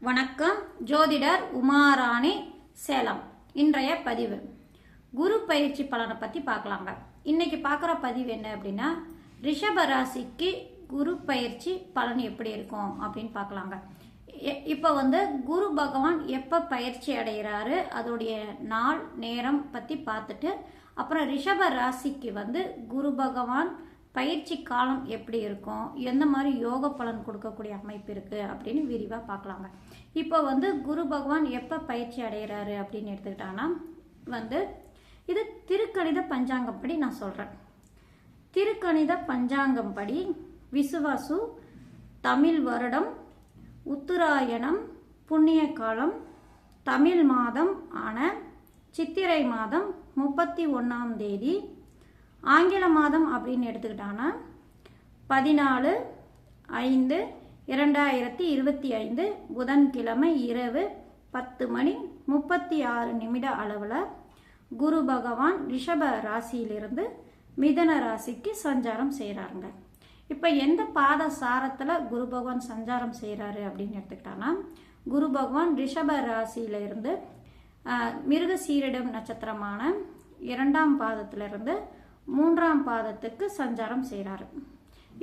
வணக்கம் ஜோதிடர் உமாராணி சேலம். இன்றைய பதிவு. குரு பயிற்சி பலனை பற்றி பார்க்கலாங்க. இன்னைக்கு பார்க்குற பதிவு என்ன அப்படின்னா ரிஷப ராசிக்கு குரு பயிற்சி பலன் எப்படி இருக்கும் அப்படின்னு பார்க்கலாங்க. எ- இப்போ வந்து குரு பகவான் எப்போ பயிற்சி அடைகிறாரு அதோடைய நாள் நேரம் பற்றி பார்த்துட்டு அப்புறம் ரிஷப ராசிக்கு வந்து குரு பகவான் பயிற்சி காலம் எப்படி இருக்கும்? எந்த மாதிரி யோக பலன் கொடுக்கக்கூடிய அமைப்பு இருக்குது அப்படின்னு விரிவாக பார்க்கலாங்க. இப்போ வந்து குரு பகவான் எப்போ பயிற்சி அடைகிறாரு அப்படின்னு எடுத்துக்கிட்டாங்கன்னா வந்து இது திருக்கணித பஞ்சாங்கப்படி நான் சொல்கிறேன் திருக்கணித பஞ்சாங்கம் படி விசுவாசு தமிழ் வருடம் உத்தராயணம் புண்ணிய காலம் தமிழ் மாதம் ஆன சித்திரை மாதம் முப்பத்தி ஒன்றாம் தேதி ஆங்கில மாதம் அப்படின்னு எடுத்துக்கிட்டாங்கன்னா பதினாலு ஐந்து இரண்டாயிரத்தி இருபத்தி ஐந்து புதன்கிழமை இரவு பத்து மணி முப்பத்தி ஆறு நிமிட அளவில் குரு பகவான் ரிஷப ராசியிலிருந்து மிதன ராசிக்கு சஞ்சாரம் செய்கிறாருங்க இப்போ எந்த பாத சாரத்தில் குரு பகவான் சஞ்சாரம் செய்கிறாரு அப்படின்னு எடுத்துக்கிட்டாங்கன்னா குரு பகவான் ரிஷப ராசியிலிருந்து மிருக சீரிடம் நட்சத்திரமான இரண்டாம் பாதத்திலிருந்து மூன்றாம் பாதத்துக்கு சஞ்சாரம் செய்கிறாரு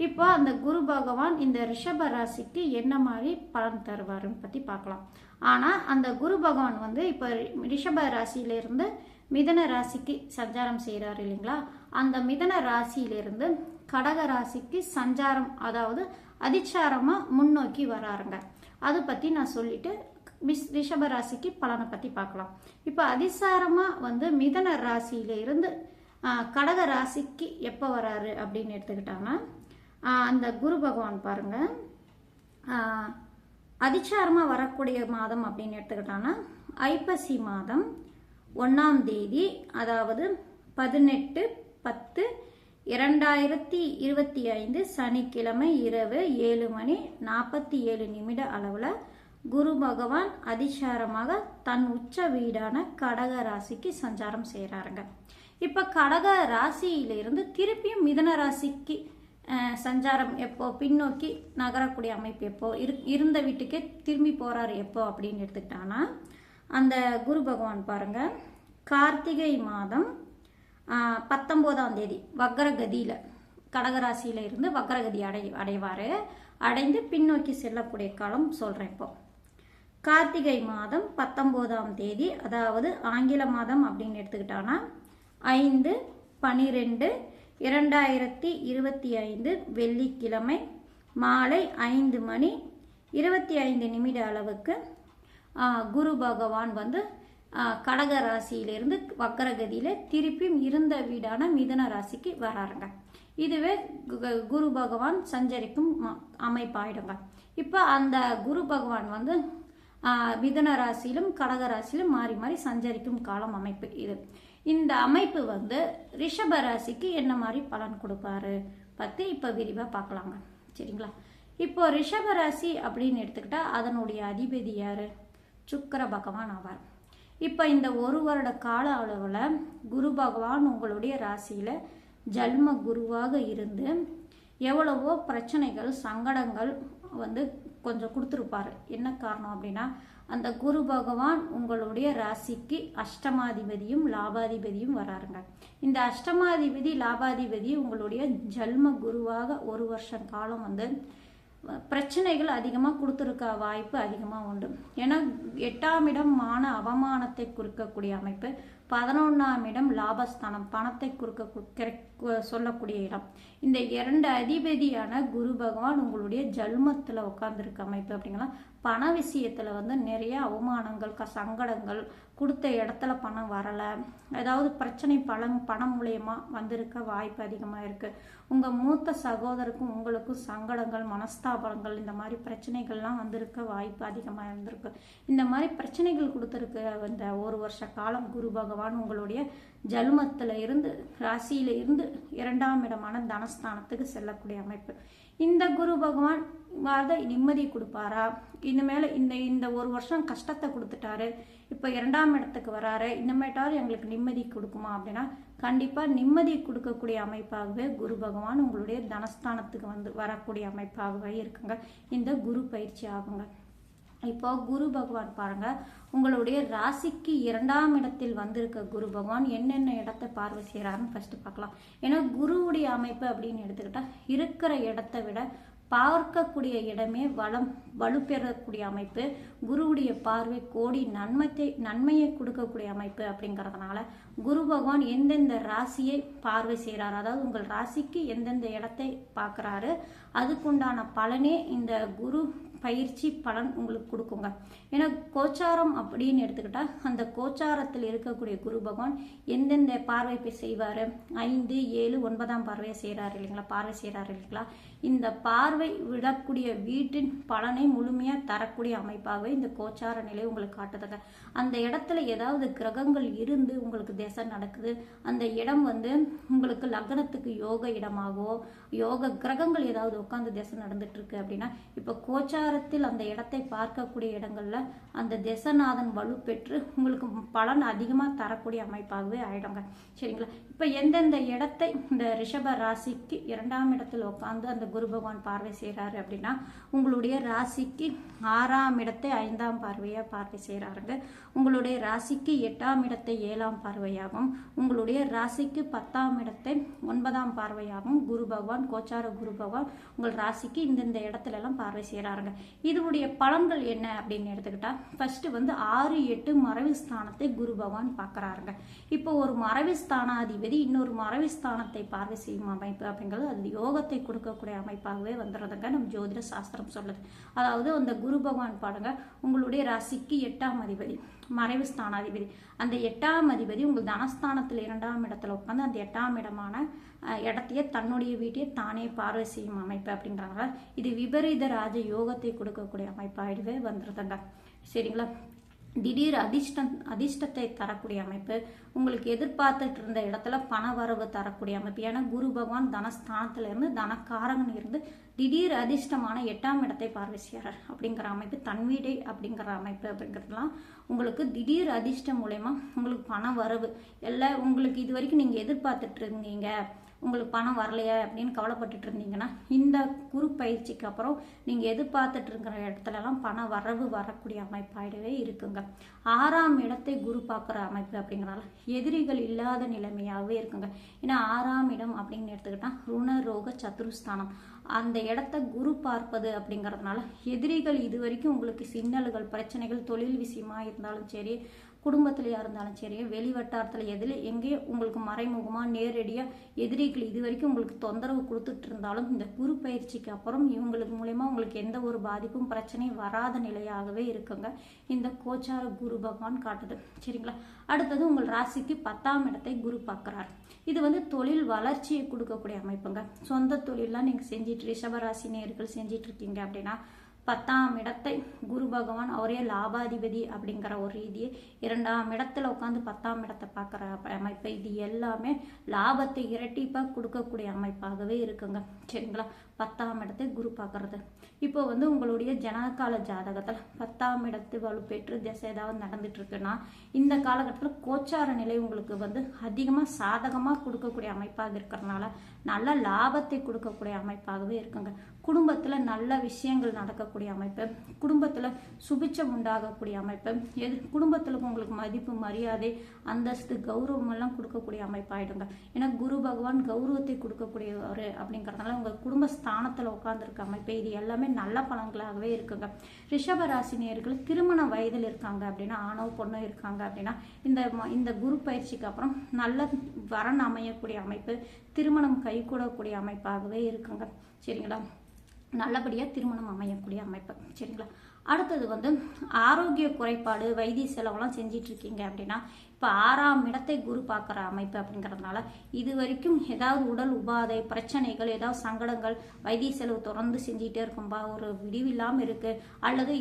இப்போ அந்த குரு பகவான் இந்த ரிஷப ராசிக்கு என்ன மாதிரி பலன் தருவாருன்னு பற்றி பார்க்கலாம். ஆனால் அந்த குரு பகவான் வந்து இப்போ ரிஷப ராசியிலிருந்து மிதன ராசிக்கு சஞ்சாரம் செய்கிறாரு இல்லைங்களா? அந்த மிதன ராசியிலிருந்து கடக ராசிக்கு சஞ்சாரம் அதாவது அதிச்சாரமாக முன்னோக்கி வராருங்க. அதை பற்றி நான் சொல்லிட்டு மிஸ் ரிஷப ராசிக்கு பலனை பற்றி பார்க்கலாம். இப்போ அதிசாரமாக வந்து மிதன ராசியிலிருந்து இருந்து கடக ராசிக்கு எப்போ வராரு அப்படின்னு எடுத்துக்கிட்டாங்கன்னா அந்த குரு பகவான் பாருங்க. அதிச்சாரமாக வரக்கூடிய மாதம் அப்படின்னு எடுத்துக்கிட்டாங்கன்னா ஐப்பசி மாதம் ஒன்றாம் தேதி அதாவது பதினெட்டு பத்து இரண்டாயிரத்தி இருபத்தி ஐந்து சனிக்கிழமை இரவு ஏழு மணி நாற்பத்தி ஏழு நிமிட அளவில் குரு பகவான் அதிசாரமாக தன் உச்ச வீடான கடக ராசிக்கு சஞ்சாரம் செய்கிறாருங்க இப்போ கடக ராசியிலிருந்து திருப்பியும் மிதன ராசிக்கு சஞ்சாரம் எப்போ பின்னோக்கி நகரக்கூடிய அமைப்பு எப்போ இரு இருந்த வீட்டுக்கே திரும்பி போகிறார் எப்போ அப்படின்னு எடுத்துக்கிட்டாங்கன்னா அந்த குரு பகவான் பாருங்கள் கார்த்திகை மாதம் பத்தொம்போதாம் தேதி வக்ரகதியில் கடகராசியில் இருந்து வக்ரகதி அடை அடைவார். அடைந்து பின்னோக்கி செல்லக்கூடிய காலம் சொல்கிறேன் இப்போ. கார்த்திகை மாதம் பத்தொம்போதாம் தேதி அதாவது ஆங்கில மாதம் அப்படின்னு எடுத்துக்கிட்டான்னா ஐந்து பனிரெண்டு இரண்டாயிரத்தி இருபத்தி ஐந்து வெள்ளிக்கிழமை மாலை ஐந்து மணி இருபத்தி ஐந்து நிமிட அளவுக்கு குரு பகவான் வந்து கடக ராசியிலிருந்து வக்கரகதியில் திருப்பியும் இருந்த வீடான மிதன ராசிக்கு வராருங்க. இதுவே கு- குரு பகவான் சஞ்சரிக்கும் ம- அமைப்பாயிடுங்க. இப்போ அந்த குரு பகவான் வந்து மிதன ராசியிலும் கடக ராசியிலும் மாறி மாறி சஞ்சரிக்கும் காலம் அமைப்பு இது. இந்த அமைப்பு வந்து ரிஷப ராசிக்கு என்ன மாதிரி பலன் கொடுப்பாரு பற்றி இப்போ விரிவாக பார்க்கலாங்க. சரிங்களா? இப்போ ரிஷப ராசி அப்படின்னு எடுத்துக்கிட்டா அதனுடைய அதிபதி யார்? சுக்கர பகவான் ஆவார். இப்போ இந்த ஒரு வருட கால அளவில் குரு பகவான் உங்களுடைய ராசியில் ஜல்ம குருவாக இருந்து எவ்வளவோ பிரச்சனைகள் சங்கடங்கள் வந்து கொஞ்சம் கொடுத்துருப்பாரு. என்ன காரணம் அப்படின்னா அந்த குரு பகவான் உங்களுடைய ராசிக்கு அஷ்டமாதிபதியும் லாபாதிபதியும் வராருங்க. இந்த அஷ்டமாதிபதி லாபாதிபதி உங்களுடைய ஜல்ம குருவாக ஒரு வருஷம் காலம் வந்து பிரச்சனைகள் அதிகமாக கொடுத்துருக்க வாய்ப்பு அதிகமாக உண்டு. ஏன்னா எட்டாம் இடம் மான அவமானத்தை குறிக்கக்கூடிய அமைப்பு. பதினொன்றாம் இடம் லாபஸ்தானம் பணத்தை குறுக்க சொல்லக்கூடிய இடம். இந்த இரண்டு அதிபதியான குரு பகவான் உங்களுடைய ஜல்மத்தில் உட்காந்துருக்க அமைப்பு அப்படிங்களா? பண விஷயத்தில் வந்து நிறைய அவமானங்கள் க சங்கடங்கள் கொடுத்த இடத்துல பணம் வரலை ஏதாவது பிரச்சனை பணம் பணம் மூலயமா வந்திருக்க வாய்ப்பு அதிகமாக இருக்குது உங்கள் மூத்த சகோதரருக்கும் உங்களுக்கும் சங்கடங்கள் மனஸ்தாபங்கள் இந்த மாதிரி பிரச்சனைகள்லாம் வந்திருக்க வாய்ப்பு அதிகமாக இருந்திருக்கு. இந்த மாதிரி பிரச்சனைகள் கொடுத்துருக்க இந்த ஒரு வருஷ காலம் குரு பகவான் உங்களுடைய ஜலுமத்தில் இருந்து ராசியில இருந்து இரண்டாம் இடமான தனஸ்தானத்துக்கு செல்லக்கூடிய அமைப்பு. இந்த குரு பகவான் வாத நிம்மதி கொடுப்பாரா? இனிமேல் இந்த இந்த ஒரு வருஷம் கஷ்டத்தை கொடுத்துட்டாரு. இப்போ இரண்டாம் இடத்துக்கு வராரு. இனிமேட்டாவது எங்களுக்கு நிம்மதி கொடுக்குமா அப்படின்னா கண்டிப்பாக நிம்மதி கொடுக்கக்கூடிய அமைப்பாகவே குரு பகவான் உங்களுடைய தனஸ்தானத்துக்கு வந்து வரக்கூடிய அமைப்பாகவே இருக்குங்க. இந்த குரு பயிற்சி ஆகுங்க. இப்போ குரு பகவான் பாருங்க உங்களுடைய ராசிக்கு இரண்டாம் இடத்தில் வந்திருக்க குரு பகவான் என்னென்ன இடத்தை பார்வை செய்கிறாருன்னு ஃபர்ஸ்ட் பார்க்கலாம். ஏன்னா குருவுடைய அமைப்பு அப்படின்னு எடுத்துக்கிட்டா இருக்கிற இடத்தை விட பார்க்கக்கூடிய இடமே வளம் வலுப்பெறக்கூடிய அமைப்பு குருவுடைய பார்வை கோடி நன்மத்தை நன்மையை கொடுக்கக்கூடிய அமைப்பு அப்படிங்கிறதுனால குரு பகவான் எந்தெந்த ராசியை பார்வை செய்கிறார் அதாவது உங்கள் ராசிக்கு எந்தெந்த இடத்தை பார்க்குறாரு அதுக்குண்டான பலனே இந்த குரு பயிற்சி பலன் உங்களுக்கு கொடுக்குங்க. ஏன்னா கோச்சாரம் அப்படின்னு எடுத்துக்கிட்டா அந்த கோச்சாரத்தில் இருக்கக்கூடிய குரு பகவான் எந்தெந்த பார்வை போய் செய்வார்? ஐந்து ஏழு ஒன்பதாம் பார்வையை செய்கிறாரு இல்லைங்களா? பார்வை செய்கிறாரு இல்லைங்களா? இந்த பார்வை விடக்கூடிய வீட்டின் பலனை முழுமையாக தரக்கூடிய அமைப்பாகவே இந்த கோச்சார நிலை உங்களுக்கு காட்டுதுங்க. அந்த இடத்துல ஏதாவது கிரகங்கள் இருந்து உங்களுக்கு திசை நடக்குது. அந்த இடம் வந்து உங்களுக்கு லக்னத்துக்கு யோக இடமாகவோ யோக கிரகங்கள் ஏதாவது உட்காந்து திசை நடந்துட்டு இருக்கு அப்படின்னா இப்போ கோச்சார கோச்சாரத்தில் அந்த இடத்தை பார்க்கக்கூடிய இடங்களில் அந்த திசநாதன் வலுப்பெற்று உங்களுக்கு பலன் அதிகமாக தரக்கூடிய அமைப்பாகவே ஆயிடுங்க. சரிங்களா? இப்போ எந்தெந்த இடத்தை இந்த ரிஷப ராசிக்கு இரண்டாம் இடத்தில் உட்காந்து அந்த குரு பகவான் பார்வை செய்கிறாரு அப்படின்னா உங்களுடைய ராசிக்கு ஆறாம் இடத்தை ஐந்தாம் பார்வையாக பார்வை செய்கிறாருங்க உங்களுடைய ராசிக்கு எட்டாம் இடத்தை ஏழாம் பார்வையாகவும் உங்களுடைய ராசிக்கு பத்தாம் இடத்தை ஒன்பதாம் பார்வையாகவும் குரு பகவான் கோச்சார குரு பகவான் உங்கள் ராசிக்கு இந்தந்த இடத்துல எல்லாம் பார்வை செய்கிறாருங்க இதனுடைய பலன்கள் என்ன அப்படின்னு எடுத்துக்கிட்டா ஃபர்ஸ்ட் வந்து ஆறு எட்டு மறைவு ஸ்தானத்தை குரு பகவான் பார்க்குறாருங்க. இப்போ ஒரு மறைவு ஸ்தானாதிபதி இன்னொரு மறைவு ஸ்தானத்தை பார்வை செய்யும் அமைப்பு அப்படிங்கிறது அது யோகத்தை கொடுக்கக்கூடிய அமைப்பாகவே வந்துடுறதுங்க நம்ம ஜோதிட சாஸ்திரம் சொல்லுது. அதாவது அந்த குரு பகவான் பாருங்க உங்களுடைய ராசிக்கு எட்டாம் அதிபதி மறைவு ஸ்தானாதிபதி. அந்த எட்டாம் அதிபதி உங்கள் தனஸ்தானத்தில் இரண்டாம் இடத்துல உட்காந்து அந்த எட்டாம் இடமான இடத்தையே தன்னுடைய வீட்டையே தானே பார்வை செய்யும் அமைப்பு அப்படின்றாங்க இது விபரீத ராஜ யோகத்தை கொடுக்கக்கூடிய அமைப்பாகிடுவே வந்துடுதுங்க சரிங்களா? திடீர் அதிர்ஷ்டம் அதிர்ஷ்டத்தை தரக்கூடிய அமைப்பு உங்களுக்கு எதிர்பார்த்துட்டு இருந்த இடத்துல பண வரவு தரக்கூடிய அமைப்பு. ஏன்னா குரு பகவான் தனஸ்தானத்துல இருந்து தனக்காரகன் இருந்து திடீர் அதிர்ஷ்டமான எட்டாம் இடத்தை பார்வை செய்கிறார் அப்படிங்கிற அமைப்பு தன்வீடை அப்படிங்கிற அமைப்பு அப்படிங்கிறதுலாம் உங்களுக்கு திடீர் அதிர்ஷ்டம் மூலயமா உங்களுக்கு பண வரவு எல்லாம் உங்களுக்கு இது வரைக்கும் நீங்கள் எதிர்பார்த்துட்டு இருந்தீங்க உங்களுக்கு பணம் வரலையே அப்படின்னு கவலைப்பட்டுட்டு இருந்தீங்கன்னா இந்த குரு பயிற்சிக்கு அப்புறம் நீங்கள் எதிர்பார்த்துட்டு இருக்கிற இடத்துலலாம் பண வரவு வரக்கூடிய அமைப்பாயிடவே இருக்குங்க. ஆறாம் இடத்தை குரு பார்க்குற அமைப்பு அப்படிங்கிறனால எதிரிகள் இல்லாத நிலைமையாகவே இருக்குங்க. ஏன்னா ஆறாம் இடம் அப்படின்னு எடுத்துக்கிட்டால் ருண ரோக சத்துருஸ்தானம் அந்த இடத்த குரு பார்ப்பது அப்படிங்கிறதுனால எதிரிகள் இது வரைக்கும் உங்களுக்கு சின்னல்கள் பிரச்சனைகள் தொழில் விஷயமா இருந்தாலும் சரி குடும்பத்திலையா இருந்தாலும் சரி வெளி வட்டாரத்தில் எதில் எங்கேயோ உங்களுக்கு மறைமுகமாக நேரடியாக எதிரிகள் இது வரைக்கும் உங்களுக்கு தொந்தரவு கொடுத்துட்டு இருந்தாலும் இந்த குரு பயிற்சிக்கு அப்புறம் இவங்களுக்கு மூலயமா உங்களுக்கு எந்த ஒரு பாதிப்பும் பிரச்சனையும் வராத நிலையாகவே இருக்குங்க. இந்த கோச்சார குரு பகவான் காட்டுது. சரிங்களா? அடுத்தது உங்கள் ராசிக்கு பத்தாம் இடத்தை குரு பார்க்குறார். இது வந்து தொழில் வளர்ச்சியை கொடுக்கக்கூடிய அமைப்புங்க. சொந்த தொழிலெலாம் நீங்கள் செஞ்சிட்டு ரிஷபராசி நேர்கள் செஞ்சிட்டு இருக்கீங்க அப்படின்னா பத்தாம் இடத்தை குரு பகவான் அவரே லாபாதிபதி அப்படிங்கிற ஒரு ரீதியை இரண்டாம் இடத்துல உட்காந்து பத்தாம் இடத்தை பார்க்குற அமைப்பு. இது எல்லாமே லாபத்தை இரட்டிப்பாக கொடுக்கக்கூடிய அமைப்பாகவே இருக்குங்க. சரிங்களா? பத்தாம் இடத்தை குரு பார்க்கறது. இப்போ வந்து உங்களுடைய ஜனகால ஜாதகத்தில் பத்தாம் இடத்து வலுப்பேற்று திசை ஏதாவது நடந்துட்டுருக்குன்னா இந்த காலகட்டத்தில் கோச்சார நிலை உங்களுக்கு வந்து அதிகமாக சாதகமாக கொடுக்கக்கூடிய அமைப்பாக இருக்கிறதுனால நல்ல லாபத்தை கொடுக்கக்கூடிய அமைப்பாகவே இருக்குங்க. குடும்பத்தில் நல்ல விஷயங்கள் நடக்க உண்டாகக்கூடிய அமைப்பு குடும்பத்தில் சுபிச்சம் உண்டாகக்கூடிய அமைப்பு எது குடும்பத்தில் உங்களுக்கு மதிப்பு மரியாதை அந்தஸ்து கௌரவம் எல்லாம் கொடுக்கக்கூடிய அமைப்பாயிடுங்க. ஏன்னா குரு பகவான் கௌரவத்தை கொடுக்கக்கூடியவர் அப்படிங்கிறதுனால உங்கள் குடும்ப ஸ்தானத்தில் உட்காந்துருக்க அமைப்பு இது எல்லாமே நல்ல பலன்களாகவே இருக்குங்க. ரிஷப ராசினியர்கள் திருமண வயதில் இருக்காங்க அப்படின்னா ஆணவ பொண்ணு இருக்காங்க அப்படின்னா இந்த ம- இந்த குரு பயிற்சிக்கு அப்புறம் நல்ல வரன் அமையக்கூடிய அமைப்பு திருமணம் கைகூடக்கூடிய அமைப்பாகவே இருக்குங்க. சரிங்களா? நல்லபடியாக திருமணம் அமையக்கூடிய அமைப்பு. சரிங்களா? அடுத்தது வந்து ஆரோக்கிய குறைபாடு வைத்திய செலவெல்லாம் செஞ்சிட்ருக்கீங்க அப்படின்னா இப்போ ஆறாம் இடத்தை குரு பார்க்குற அமைப்பு அப்படிங்கிறதுனால இது வரைக்கும் ஏதாவது உடல் உபாதை பிரச்சனைகள் ஏதாவது சங்கடங்கள் வைத்திய செலவு தொடர்ந்து செஞ்சிகிட்டே இருக்கும்பா ஒரு விடிவில்லாமல் இருக்குது அல்லது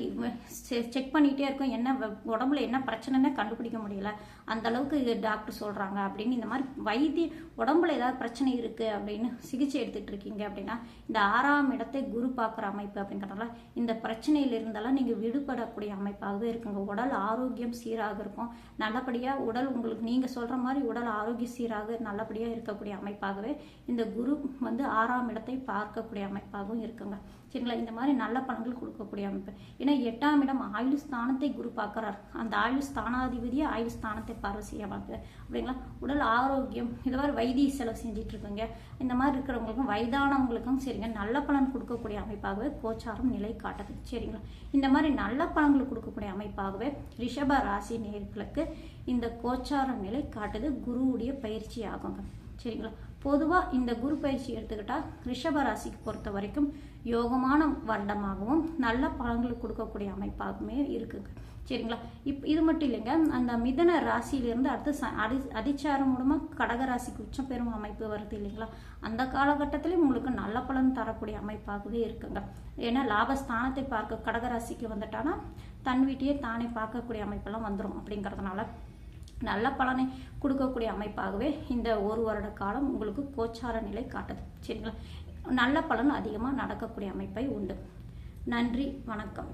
செக் பண்ணிகிட்டே இருக்கும் என்ன வ- உடம்புல என்ன பிரச்சனைன்னு கண்டுபிடிக்க முடியல அந்த அளவுக்கு டாக்டர் சொல்கிறாங்க அப்படின்னு இந்த மாதிரி வைத்திய உடம்புல ஏதாவது பிரச்சனை இருக்குது அப்படின்னு சிகிச்சை எடுத்துகிட்டு இருக்கீங்க அப்படின்னா இந்த ஆறாம் இடத்தை குரு பார்க்குற அமைப்பு அப்படிங்கிறதுனால இந்த பிரச்சனையில நீங்கள் விடுபடக்கூடிய அமைப்பாகவே இருக்குங்க. உடல் ஆரோக்கியம் சீராக இருக்கும். நல்லபடியாக உடல் உங்களுக்கு நீங்கள் சொல்கிற மாதிரி உடல் ஆரோக்கிய சீராக நல்லபடியாக இருக்கக்கூடிய அமைப்பாகவே இந்த குரு வந்து ஆறாம் இடத்தை பார்க்கக்கூடிய அமைப்பாகவும் இருக்குங்க. சரிங்களா இந்த மாதிரி நல்ல பலன்கள் கொடுக்கக்கூடிய அமைப்பு. ஏன்னா எட்டாம் இடம் ஆயுள் ஸ்தானத்தை குரு பார்க்குறார். அந்த ஆயுள் ஸ்தானாதிபதியை ஆயுள் ஸ்தானத்தை பார்வை செய்ய அமைப்பு அப்படிங்களா? உடல் ஆரோக்கியம் இது மாதிரி வைத்திய செலவு செஞ்சுட்டு இருக்குங்க. இந்த மாதிரி இருக்கிறவங்களுக்கும் வயதானவங்களுக்கும் சரிங்க நல்ல பலன் கொடுக்கக்கூடிய அமைப்பாகவே கோச்சாரம் நிலை காட்டுது. சரிங்களா? இந்த மாதிரி நல்ல பலன்கள் கொடுக்கக்கூடிய அமைப்பாகவே ரிஷப ராசி நேர்களுக்கு இந்த கோச்சாரம் நிலை காட்டுது. குருவுடைய பயிற்சி ஆகுங்க சரிங்களா? பொதுவாக இந்த குரு பயிற்சி எடுத்துக்கிட்டால் ரிஷப ராசிக்கு பொறுத்த வரைக்கும் யோகமான வருடமாகவும் நல்ல பலன்கள் கொடுக்கக்கூடிய அமைப்பாகவுமே இருக்குங்க. சரிங்களா? இப் இது மட்டும் இல்லைங்க. அந்த மிதன ராசியிலிருந்து அடுத்து ச அடி அதிச்சாரம் மூலமாக கடக ராசிக்கு உச்சம் பெறும் அமைப்பு வருது இல்லைங்களா? அந்த காலகட்டத்திலையும் உங்களுக்கு நல்ல பலன் தரக்கூடிய அமைப்பாகவே இருக்குங்க. ஏன்னா லாபஸ்தானத்தை பார்க்க கடகராசிக்கு வந்துட்டானா தன் வீட்டையே தானே பார்க்கக்கூடிய அமைப்பெல்லாம் வந்துடும் அப்படிங்கிறதுனால. நல்ல பலனை கொடுக்கக்கூடிய அமைப்பாகவே இந்த ஒரு வருட காலம் உங்களுக்கு கோச்சார நிலை காட்டுது. சரிங்களா? நல்ல பலன் அதிகமாக நடக்கக்கூடிய அமைப்பை உண்டு. நன்றி வணக்கம்.